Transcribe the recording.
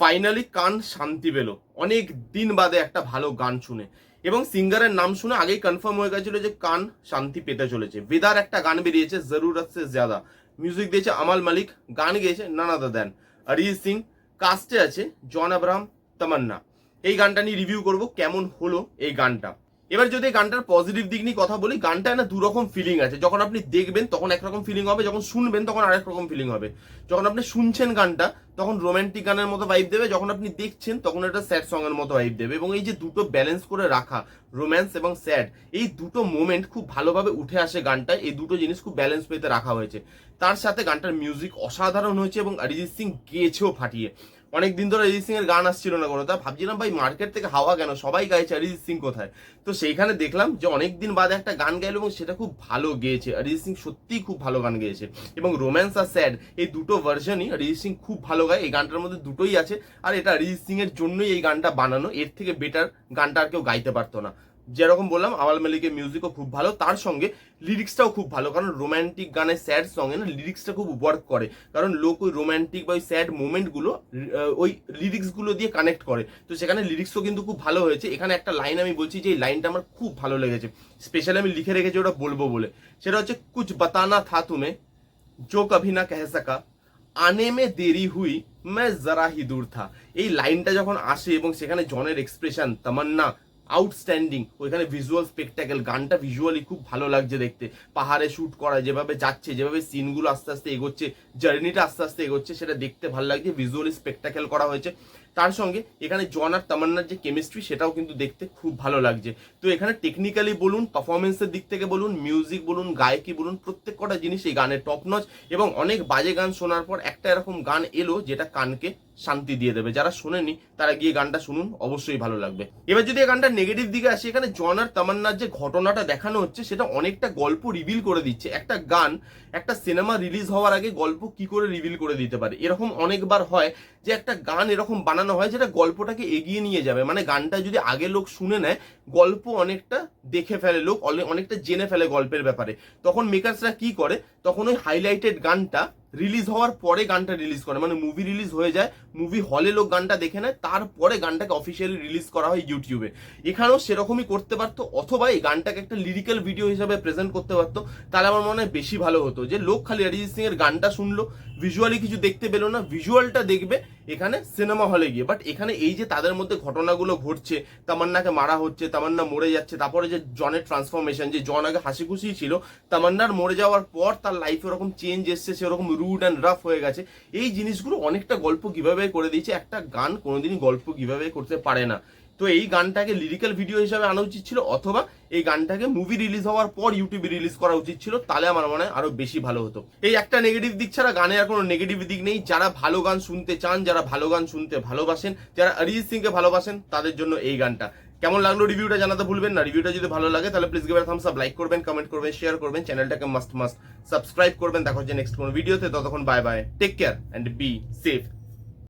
Finally কান শান্তি পেল। অনেক দিন বাদে একটা ভালো গান শুনে। এবং সিঙ্গারের নাম শুনে আগেই কনফার্ম হয়ে গেছিল যে কান শান্তি পেতে চলেছে। বেদার একটা গান বেরিয়েছে, জরুরত সে জ্যাদা মিউজিক দিয়েছে আমাল মালিক গান গেয়েছে নানাদা দেন অরিজিৎ সিং কাস্টে আছে জন আব্রাহাম তামান্না এই গানটা নিয়ে রিভিউ করব, কেমন হলো এই গানটা? এবার যদি গানটার পজিটিভ দিক নিয়ে কথা বলি গানটা না দুরকম ফিলিং আছে। যখন আপনি দেখবেন, তখন একরকম ফিলিং হবে, যখন শুনবেন, তখন আরেক রকম ফিলিং হবে। যখন আপনি শুনছেন গানটা, তখন রোমান্টিক গানের মতো ভাইব দেবে, যখন আপনি দেখছেন, তখন এটা স্যাড সং এর মতো ভাইব দেবে। এবং এই যে দুটো ব্যালেন্স করে রাখা রোম্যান্স এবং স্যাড এই দুটো মোমেন্ট খুব ভালোভাবে উঠে আসে গানটায়। এই দুটো জিনিস খুব ব্যালেন্স পেতে রাখা হয়েছে। তার সাথে গানটার মিউজিক অসাধারণ হয়েছে এবং অরিজিৎ সিং গেয়েছেও ফাটিয়ে। অনেক দিন ধরে অরিজিৎ সিং এর গান আসছিল না কোনো। তা ভাবছিলাম ভাই মার্কেট থেকে হাওয়া কেন? সবাই গাইছে অরিজিৎ সিং কোথায়? তো সেইখানে দেখলাম যে অনেক দিন বাদে একটা গান গাইলো এবং সেটা খুব ভালো গেয়েছে। অরিজিৎ সিং সত্যিই খুব ভালো গান গেয়েছে। এবং রোম্যান্স আর স্যাড এই দুটো ভার্সনই অরিজিৎ সিং খুব ভালো গায়। এই গানটার মধ্যে দুটোই আছে। আর এটা অরিজিৎ সিং এর জন্যই এই গানটা বানানো। এর থেকে বেটার গানটা আর কেউ গাইতে পারতো না। যেরকম বললাম আওয়াল মালিকের মিউজিকও খুব ভালো। তার সঙ্গে লিরিক্সটাও খুব ভালো, কারণ রোম্যান্টিক গানে স্যাড সঙ্গে না লিরিক্সটা খুব ওয়ার্ক করে। কারণ লোক ওই রোম্যান্টিক বা ওই স্যাড মোমেন্টগুলো ওই লিরিক্সগুলো দিয়ে কানেক্ট করে। তো সেখানে লিরিক্সও কিন্তু খুব ভালো হয়েছে। এখানে একটা লাইন আমি বলছি যে, এই লাইনটা আমার খুব ভালো লেগেছে। স্পেশালি আমি লিখে রেখেছি, ওটা বলব বলে। সেটা হচ্ছে, কুছ বাতানা থা তুমে জো কভি না কেহে সাকা, আনে মে দেরি হুই ম্যা জরা হি দূর থা। এই লাইনটা যখন আসে এবং সেখানে জনের এক্সপ্রেশন তামান্না আউটস্ট্যান্ডিং ওইখানে ভিজুয়াল স্পেকটাকেল গানটা ভিজুয়ালি খুব ভালো লাগছে দেখতে। পাহাড়ে শ্যুট করা, যেভাবে যাচ্ছে, যেভাবে সিনগুলো আস্তে আস্তে এগোচ্ছে জার্নিটা আস্তে আস্তে এগোচ্ছে, সেটা দেখতে ভালো লাগছে। ভিজুয়ালি স্পেকটাকেল করা হয়েছে। তার সঙ্গে এখানে জন আর তামান্নার যে কেমিস্ট্রি সেটাও কিন্তু দেখতে খুব ভালো লাগছে। তো এখানে টেকনিক্যালি বলুন পারফরমেন্সের দিক থেকে বলুন মিউজিক বলুন, গায়কি বলুন, প্রত্যেক কটা জিনিস এই গানের টপ নচ এবং অনেক বাজে গান শোনার পর একটা এরকম গান এলো যেটা কানকে শান্তি দিয়ে দেবে। যারা শোনেনি, তারা গিয়ে গানটা শুনুন, অবশ্যই ভালো লাগবে। এবার যদি গানটা নেগেটিভ দিকে আসে, এখানে জন আর তামান্নার যে ঘটনাটা দেখানো হচ্ছে, সেটা অনেকটা গল্প রিভিল করে দিচ্ছে। একটা গান, একটা সিনেমা রিলিজ হওয়ার আগে গল্প কি করে রিভিল করে দিতে পারে? এরকম অনেকবার হয় যে একটা গান এরকম বানানো হয় যেটা গল্পটাকে এগিয়ে নিয়ে যাবে। মানে গানটা যদি আগে লোক শুনে নেয়, গল্প অনেকটা দেখে ফেলে লোক অনেকটা জেনে ফেলে গল্পের ব্যাপারে। তখন মেকার্সরা কি করে? তখন ওই হাইলাইটেড গানটা রিলিজ হওয়ার পরে গানটা রিলিজ করে। মানে মুভি রিলিজ হয়ে যায় মুভি হলে লোক গানটা দেখে নেয়, তারপরে গানটাকে অফিসিয়ালি রিলিজ করা হয় ইউটিউবে এখানেও সেরকমই করতে পারতো, অথবা এই গানটাকে একটা লিরিক্যাল ভিডিও হিসাবে প্রেজেন্ট করতে পারতো। তাহলে আমার মনে হয় বেশি ভালো হতো। যে লোক খালি অরিজিৎ সিং এর গানটা শুনলো ভিজুয়ালি কিছু দেখতে পেল না ভিজুয়ালটা দেখবে এখানে সিনেমা হলে গিয়ে। বাট এখানে এই যে তাদের মধ্যে ঘটনাগুলো ঘটছে, তামান্নাকে মারা হচ্ছে, তামান্না মরে যাচ্ছে, তারপরে যে জনের ট্রান্সফরমেশন যে জন আগে হাসি খুশি ছিল, তামান্নার মরে যাওয়ার পর তার লাইফে ওরকম চেঞ্জ এসছে সেরকম রুড অ্যান্ড রাফ হয়ে গেছে। এই জিনিসগুলো অনেকটা গল্প কীভাবে করে দিয়েছে। একটা গান কোনোদিনই গল্প কীভাবে করতে পারে না। তো এই গানটাকে লিরিক্যাল ভিডিও হিসাবে আনা উচিত ছিল, অথবা এই গানটাকে মুভি রিলিজ হওয়ার পর ইউটিউবে রিলিজ করা উচিত ছিল, তাহলে আমার মনে হয় আরও বেশি ভালো হতো। এই একটা নেগেটিভ দিক ছাড়া গানে আর কোনো নেগেটিভ দিক নেই। যারা ভালো গান শুনতে চান, যারা ভালো গান শুনতে ভালোবাসেন, যারা অরিজিৎ সিংকে ভালোবাসেন, তাদের জন্য এই গানটা। কেমন লাগল রিভিউটা জানাতে ভুলবেন না। রিভিউটা যদি ভালো লাগে, তাহলে please give thumbs up like করবেন কমেন্ট করবেন শেয়ার করবেন চ্যানেলটাকে মাস্ট মাস্ট সাবস্ক্রাইব করবেন। দেখা হচ্ছে নেক্সট কোনো ভিডিওতে ততক্ষণ bye bye take care and be safe